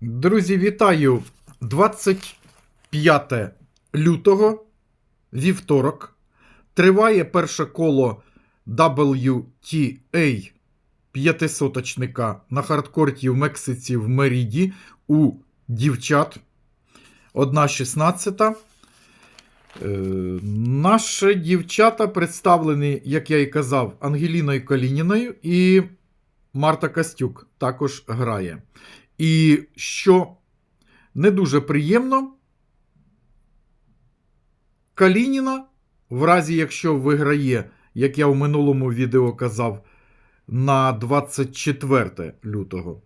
Друзі, вітаю! 25 лютого, вівторок. Триває перше коло WTA 500-очника на хардкорті в Мексиці в Меріді у дівчат. 1.16. Е, Наші дівчата представлені, як я і казав, Ангеліною Калініною і Марта Костюк також грає. І що не дуже приємно, Калініна, в разі якщо виграє, як я в минулому відео казав, на 24 лютого.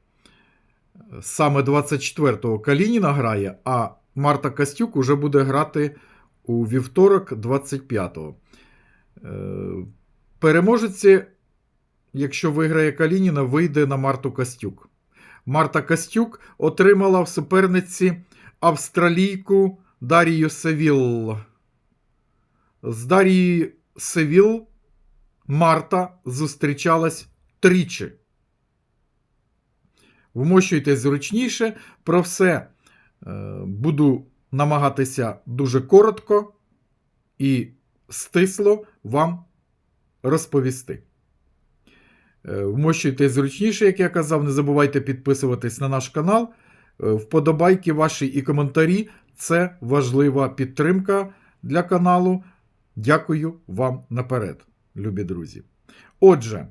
Саме 24-го Калініна грає, а Марта Костюк уже буде грати у вівторок 25-го. Е, Переможеці, якщо виграє Калініна, вийде на Марту Костюк. Марта Костюк отримала в суперниці австралійку Дарію Севіл. З Дарією Севіл Марта зустрічалась тричі. Вмощуйтесь зручніше. Про все е, буду намагатися дуже коротко і стисло вам розповісти. Е, Вмощуйтесь зручніше, як я казав. Не забувайте підписуватись на наш канал. Е, Вподобайки ваші і коментарі це важлива підтримка для каналу. Дякую вам наперед, любі друзі. Отже,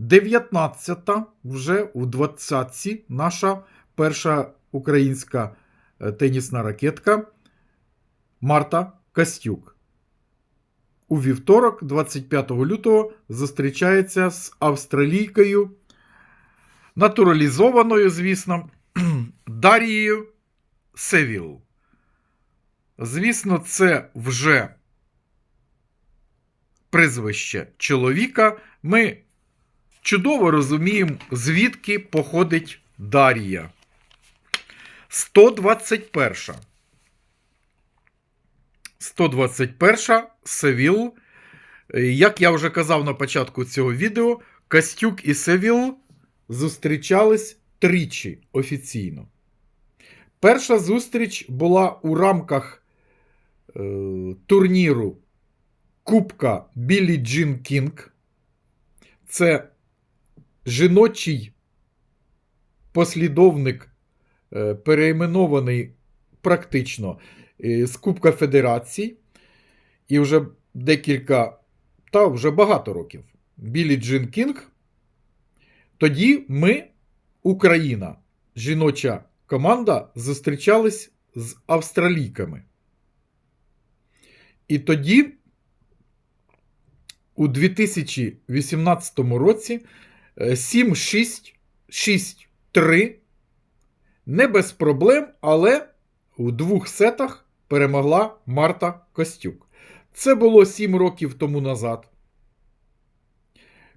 19-та вже у 20-ці наша перша українська е, тенісна ракетка Марта Костюк у вівторок, 25 лютого, зустрічається з австралійкою, натуралізованою, звісно, Дарією Севіл. Звісно, це вже прізвище чоловіка. Ми чудово розуміємо, звідки походить Дарія. 121. 121 Севіл. Як я вже казав на початку цього відео, Костюк і Севіл зустрічались тричі офіційно. Перша зустріч була у рамках е, турніру Кубка Біллі Джін Кінг. Це жіночий послідовник, е, переіменований практично е, з Кубка Федерацій. І вже декілька, та вже багато років. Білі Джин Кінг. Тоді ми, Україна, жіноча команда, зустрічались з австралійками. І тоді, у 2018 році, е, 7-6, 6-3, не без проблем, але у двох сетах перемогла Марта Костюк. Це було 7 років тому назад.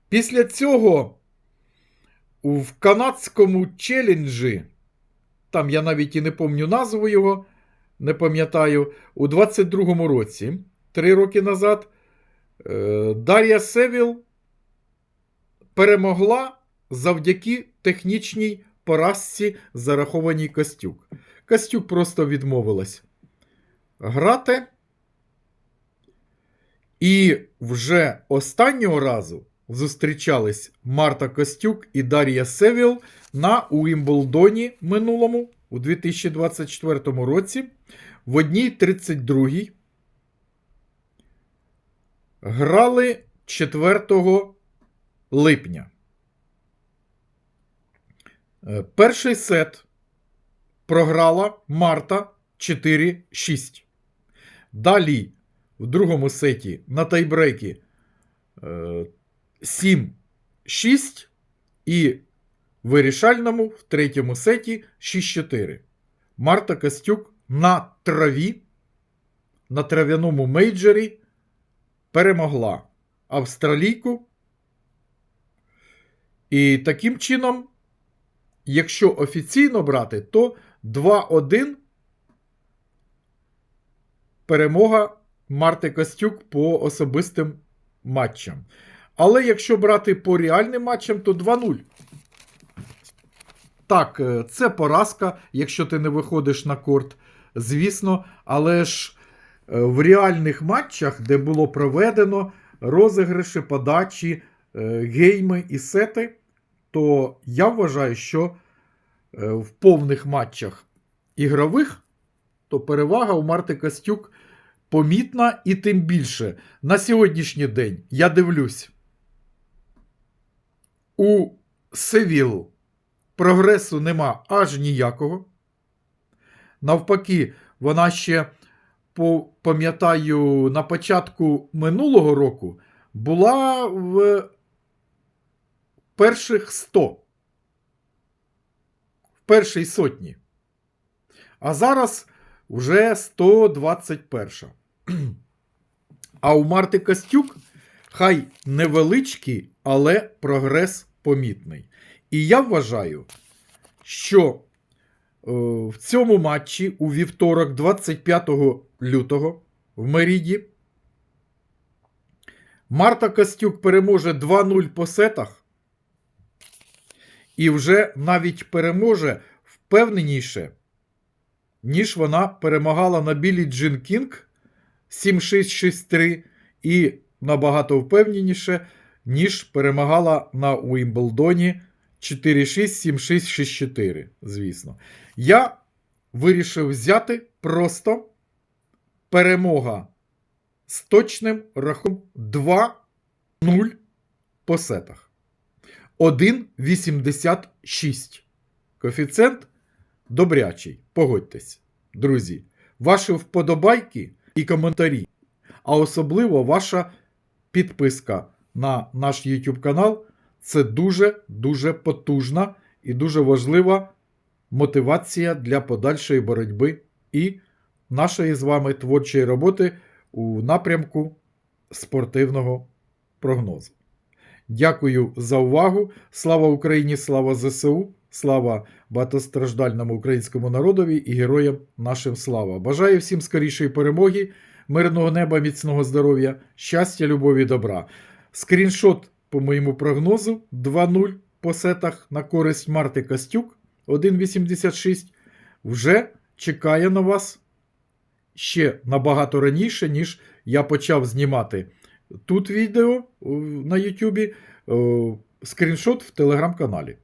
Після цього в канадському челенджі, там я навіть і не пам'ятаю назву його, не пам'ятаю, у 22-му році, 3 роки назад, е, Дар'я Севіл перемогла завдяки технічній поразці, зарахованій Костюк. Костюк просто відмовилась грати. І вже останнього разу зустрічались Марта Костюк і Дар'я Севіл на Уімблдоні минулому у 2024 році в одній 32 грали 4 липня. Е, Перший сет програла Марта 4-6. Далі в другому сеті на тайбрекі е, 7-6 і вирішальному в третьому сеті 6-4. Марта Костюк на траві, на трав'яному мейджорі перемогла австралійку. І таким чином, якщо офіційно брати, то 2-1 перемога Марти Костюк по особистим матчам. Але якщо брати по реальним матчам, то 2-0. Так, е, це поразка, якщо ти не виходиш на корт, звісно, але ж е, в реальних матчах, де було проведено розіграші, подачі, е, гейми і сети, то я вважаю, що в повних матчах ігрових, то перевага у Марти Костюк помітна і тим більше. На сьогоднішній день я дивлюсь у Севілу прогресу нема аж ніякого. Навпаки, вона ще, пам'ятаю, на початку минулого року була в перших 100, в першій сотні. А зараз вже 121. А у Марти Костюк хай невеличкий, але прогрес помітний. І я вважаю, що е, в цьому матчі у вівторок, 25 лютого, в Меріді, Марта Костюк переможе 2-0 по сетах. І вже навіть переможе впевненіше, ніж вона перемагала на білій Джин Кінг 7-6-6-3 і набагато впевненіше, ніж перемагала на Уімблдоні 4-6-7-6-6-4, звісно. Я вирішив взяти просто перемога з точним рахунком 2-0 по сетах. 1,86. Коефіцієнт добрячий. Погодьтесь, друзі. Ваші вподобайки і коментарі, а особливо ваша підписка на наш YouTube канал це дуже-дуже потужна і дуже важлива мотивація для подальшої боротьби і нашої з вами творчої роботи у напрямку спортивного прогнозу. Дякую за увагу. Слава Україні, слава ЗСУ, слава багатостраждальному українському народові і героям нашим слава. Бажаю всім скорішої перемоги, мирного неба, міцного здоров'я, щастя, любові добра. Скріншот по моєму прогнозу 2-0 по сетах на користь Марти Костюк 1,86 вже чекає на вас ще набагато раніше, ніж я почав знімати тут відео на Ютубі, скріншот в телеграм-каналі.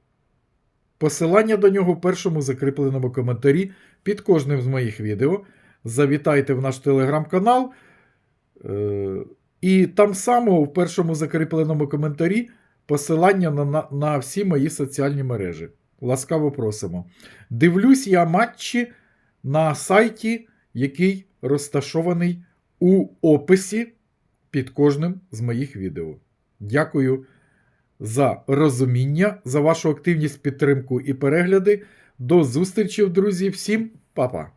Посилання до нього в першому закріпленому коментарі під кожним з моїх відео. Завітайте в наш телеграм-канал. Е, і там само в першому закріпленому коментарі посилання на, на, на всі мої соціальні мережі. Ласкаво просимо. Дивлюсь я матчі на сайті, який розташований у описі під кожним з моїх відео. Дякую за розуміння, за вашу активність, підтримку і перегляди. До зустрічі, друзі. Всім па-па!